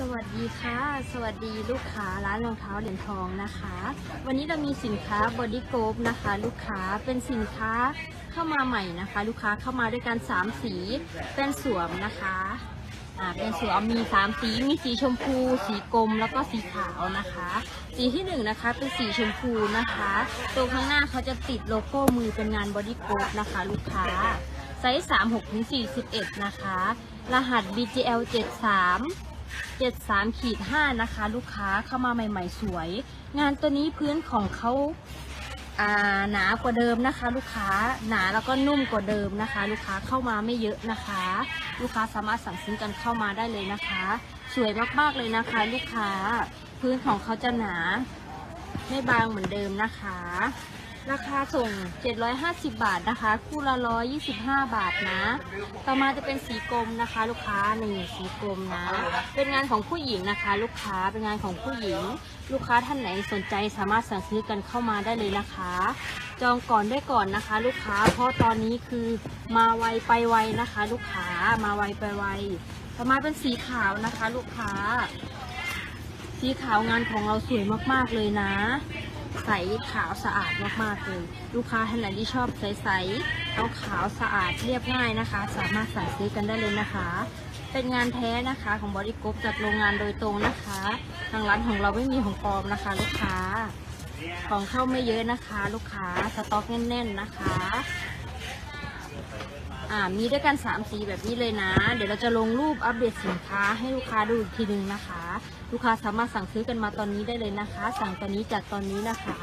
สวัสดีค่ะ สวัสดีลูกค้าร้านรองเท้าเหรียญทองนะคะ วันนี้เรามีสินค้าบอดี้โก b นะคะ ลูกค้าเป็นสินค้าเข้ามาใหม่นะคะ ลูกค้าเข้ามาด้วยกัน3สีเป็นสวมนะคะอ่าเป็นสวมมี3สีมีสีชมพู สีกรมแล้วก็สีขาวนะคะ สีที่1นงนะคะเป็นสีชมพูนะคะตรงข้างหน้าเขาจะติดโลโก้มือเป็นงานบอดี้โก b นะคะ ลูกค้าไซส์36ถึง41นะคะ รหัส BGL 73 73ขีด5นะคะ ลูกค้าเข้ามาใหม่ ๆ สวย งานตัวนี้พื้นของเขาหนากว่าเดิมนะคะ ลูกค้าหนาแล้วก็นุ่มกว่าเดิมนะคะ ลูกค้าเข้ามาไม่เยอะนะคะ ลูกค้าสามารถสั่งซื้อกันเข้ามาได้เลยนะคะ สวยมากๆเลยนะคะ ลูกค้าพื้นของเขาจะหนา ไม่บางเหมือนเดิมนะคะ ราคาส่ง 750 บาทนะคะ คู่ละ 125 บาทนะ ต่อมาจะเป็นสีกรมนะคะ ลูกค้านี่สีกรมนะ เป็นงานของผู้หญิงนะคะ ลูกค้าเป็นงานของผู้หญิง ลูกค้าท่านไหนสนใจสามารถสั่งซื้อกันเข้ามาได้เลยนะคะ จองก่อนได้ก่อนนะคะ ลูกค้าเพราะตอนนี้คือมาไวไปไวนะคะ ลูกค้ามาไวไปไวต่อมาเป็นสีขาวนะคะ ลูกค้า สีขาวงานของเราสวยมากๆเลยนะ ใสขาวสะอาดมากๆเลยลูกค้าท่านไหนที่ชอบใสๆเอาขาวสะอาดเรียบง่ายนะคะ สามารถสั่งซื้อกันได้เลยนะคะ เป็นงานแท้นะคะของบริกรจากโรงงานโดยตรงนะคะ ทางร้านของเราไม่มีของปลอมนะคะ ลูกค้า ของเข้าไม่เยอะนะคะ ลูกค้าสต็อกแน่น ๆนะคะ่ามีด้วยกัน3สีแบบนี้เลยนะ เดี๋ยวเราจะลงรูปอัปเดตสินค้าให้ลูกค้าดูอีกทีหนึ่งนะคะ ลูกค้าสามารถสั่งซื้อกันมาตอนนี้ได้เลยนะคะ สั่งตอนนี้จากตอนนี้นะคะ